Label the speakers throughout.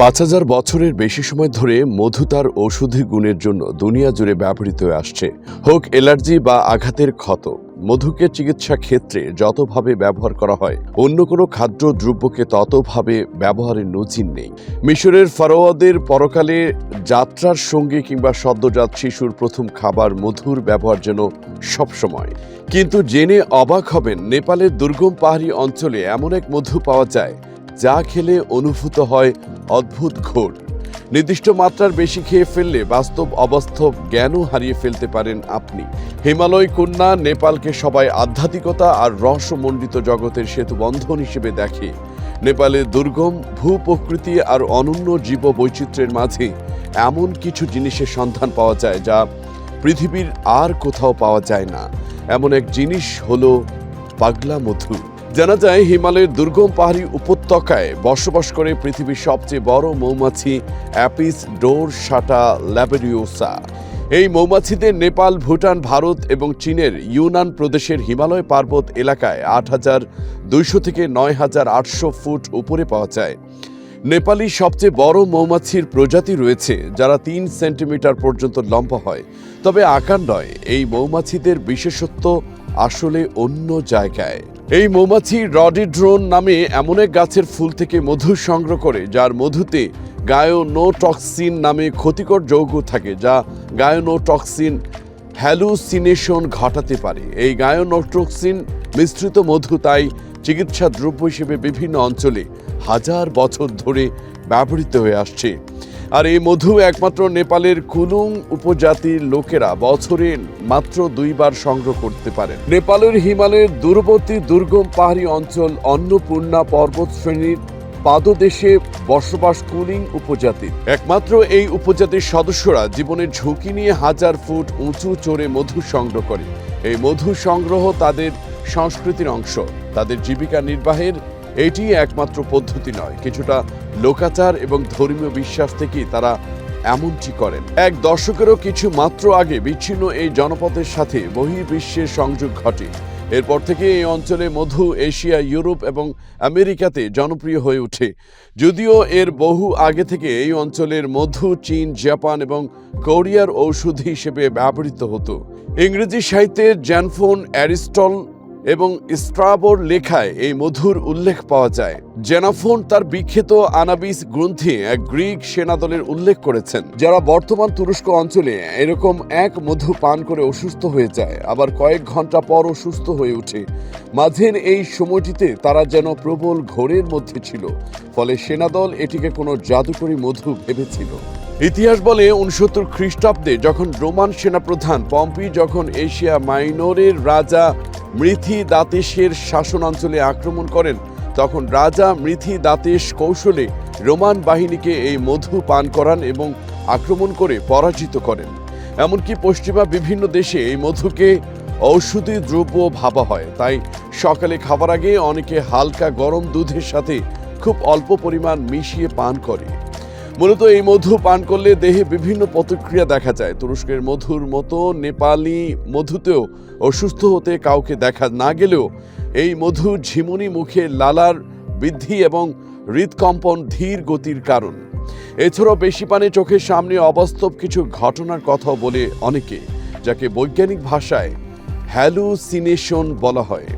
Speaker 1: পাঁচ হাজার বছরের বেশি সময় ধরে মধু তার ঔষধি গুণের জন্য দুনিয়া জুড়ে ব্যবহৃত হয়ে আসছে। হোক অ্যালার্জি বা আঘাতের ক্ষত, মধুকে চিকিৎসা ক্ষেত্রে যতভাবে ব্যবহার করা হয়, অন্য কোনো খাদ্য দ্রব্যকে ততভাবে ব্যবহারের নজির নেই। মিশরের ফারোয়াদের পরকালে যাত্রার সঙ্গে কিংবা সদ্যজাত শিশুর প্রথম খাবার মধুর ব্যবহার যেন সবসময়। কিন্তু জেনে অবাক হবেন, নেপালের দুর্গম পাহাড়ি অঞ্চলে এমন এক মধু পাওয়া যায় যা খেলে অনুভূত হয় অদ্ভুত ঘোর। নির্দিষ্ট মাত্রার বেশি খেয়ে ফেললে বাস্তব অবাস্তব জ্ঞানও হারিয়ে ফেলতে পারেন আপনি। হিমালয় কন্যা নেপালকে সবাই আধ্যাত্মিকতা আর রহস্যমণ্ডিত জগতের সেতু বন্ধন হিসেবে দেখে। নেপালের দুর্গম ভূপ্রকৃতি আর অনন্য জীব বৈচিত্র্যের মাঝে এমন কিছু জিনিসের সন্ধান পাওয়া যায় যা পৃথিবীর আর কোথাও পাওয়া যায় না। এমন এক জিনিস হলো পাগলা মধু জানা যায়, হিমালয়ের দুর্গম পাহাড়ি উপত্যকায় বসবাস করে পৃথিবীর সবচেয়ে বড় মৌমাছি অ্যাপিস ডোর সাটা ল্যাবেরিওসা এই মৌমাছিদের নেপাল, ভুটান, ভারত এবং চীনের ইউনান প্রদেশের হিমালয় পার্বত এলাকায় আট হাজার দুইশো থেকে নয় হাজার আটশো ফুট উপরে পাওয়া যায়। নেপালি সবচেয়ে বড় মৌমাছির প্রজাতি রয়েছে, যারা তিন সেন্টিমিটার পর্যন্ত লম্বা হয়। তবে আকার নয়, এই মৌমাছিদের বিশেষত্ব আসলে অন্য জায়গায়। এই মৌমাছি রডিড্রোন নামে এমন এক গাছের ফুল থেকে মধু সংগ্রহ করে, যার মধুতে গায়োনোটক্সিন নামে ক্ষতিকর যৌগ থাকে, যা গায়োনোটক্সিন হ্যালুসিনেশন ঘটাতে পারে। এই গায়োনোটক্সিন মিশ্রিত মধু তাই চিকিৎসা দ্রব্য হিসেবে বিভিন্ন অঞ্চলে হাজার বছর ধরে ব্যবহৃত হয়ে আসছে। আর এই মধু একমাত্র নেপালের কুলুং উপজাতির লোকেরা বছরে মাত্র দুইবার সংগ্রহ করতে পারেন। নেপালের হিমালয়ের দূরবর্তী দুর্গম পাহাড়ি অঞ্চল অন্নপূর্ণা পর্বত শ্রেণির পাদদেশে বসবাস কুলিং উপজাতি। একমাত্র এই উপজাতির সদস্যরা জীবনের ঝুঁকি নিয়ে হাজার ফুট উঁচু চড়ে মধু সংগ্রহ করে। এই মধু সংগ্রহ তাদের সংস্কৃতির অংশ। তাদের জীবিকা নির্বাহের এটি একমাত্র পদ্ধতি নয়। কিছুটা লোকাচার এবং ধর্মীয় বিশ্বাস থেকেই তারা এমনটি করেন। এক দশকেরও কিছু মাত্র আগে বিচ্ছিন্ন এই জনপদের সাথে বহির্বিশ্বের সংযোগ ঘটে। এরপর থেকে এই অঞ্চলে মধু, এশিয়া, ইউরোপ এবং আমেরিকাতে জনপ্রিয় হয়ে ওঠে। যদিও এর বহু আগে থেকে এই অঞ্চলের মধু, চীন, জাপান এবং কোরিয়ার ঔষধ হিসেবে ব্যবহৃত হতো। ইংরেজি সাহিত্যের জ্যানফোন, অ্যারিস্টল এবং স্ট্রাবোর লেখায় এই মধুর উল্লেখ পাওয়া যায়। জেনাফোন তার বিখ্যাত আনাবিস গ্রন্থে এক গ্রিক সেনাদলের উল্লেখ করেছেন, যারা বর্তমান তুরস্ক অঞ্চলে এরকম এক মধু পান করে অসুস্থ হয়ে যায়, আবার কয়েক ঘণ্টা পর অসুস্থ হয়ে ওঠে। মাঝের এই সময়টিতে তারা যেন প্রবল ঘোরের মধ্যে ছিল, ফলে সেনাদল এটিকে কোনো জাদুকরী মধু ভেবেছিল। ইতিহাস বলে উনসত্তর খ্রিস্টাব্দে যখন রোমান সেনাপ্রধান পম্পি যখন এশিয়া মাইনরের রাজা মৃথি দাতেশের শাসন অঞ্চলে আক্রমণ করেন, তখন রাজা মৃথি দাতেশ কৌশলে রোমান বাহিনীকে এই মধু পান করান এবং আক্রমণ করে পরাজিত করেন। এমনকি পশ্চিমা বিভিন্ন দেশে এই মধুকে ঔষধি দ্রব্য ভাবা হয়। তাই সকালে খাবার আগে অনেকে হালকা গরম দুধের সাথে খুব অল্প পরিমাণ মিশিয়ে পান করে। মূলত এই মধু পান করলে দেহে বিভিন্ন প্রতিক্রিয়া দেখা যায়। তুরস্কের মধুর মতো নেপালি মধুতেও অসুস্থ হতে কাউকে দেখা না গেলেও এই মধু ঝিমুনি মুখে লালার বৃদ্ধি এবং হৃদকম্পন ধীর গতির কারণ। এছাড়াও বেশি পানি চোখের সামনে অবাস্তব কিছু ঘটনার কথা বলে অনেকে, যাকে বৈজ্ঞানিক ভাষায় হ্যালুসিনেশন বলা হয়।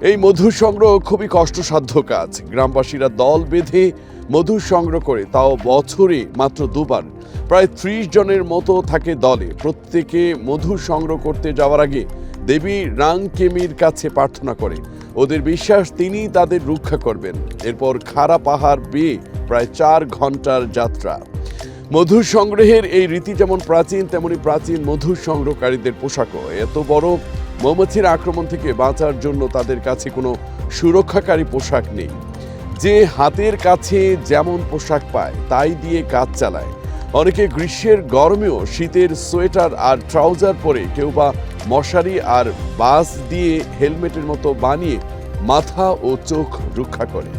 Speaker 1: এই মধু সংগ্রহ খুবই কষ্টসাধ্য কাজ। গ্রামবাসীরা দল বেঁধে মধু সংগ্রহ করে, তাও বছরে মাত্র দুবার। প্রায় ত্রিশ জনের মতো থাকে দলে। প্রত্যেকে মধু সংগ্রহ করতে যাওয়ার আগে দেবী রাংকেমির কাছে প্রার্থনা করে। ওদের বিশ্বাস তিনি তাদের রক্ষা করবেন। এরপর খাড়া পাহাড় বেয়ে প্রায় চার ঘণ্টার যাত্রা। মধু সংগ্রহের এই রীতি যেমন প্রাচীন, তেমনি প্রাচীন মধু সংগ্রহকারীদের পোশাকও। এত বড় মৌমাছির আক্রমণ থেকে বাঁচার জন্য তাদের কাছে কোনো সুরক্ষাকারী পোশাক নেই। যে হাতের কাছে যেমন পোশাক পায়, তাই দিয়ে কাজ চালায়। অনেকে গ্রীষ্মের গরমেও শীতের সোয়েটার আর ট্রাউজার পরে কেউ বা মশারি আর বাস দিয়ে হেলমেটের মতো বানিয়ে মাথা ও চোখ রক্ষা করে।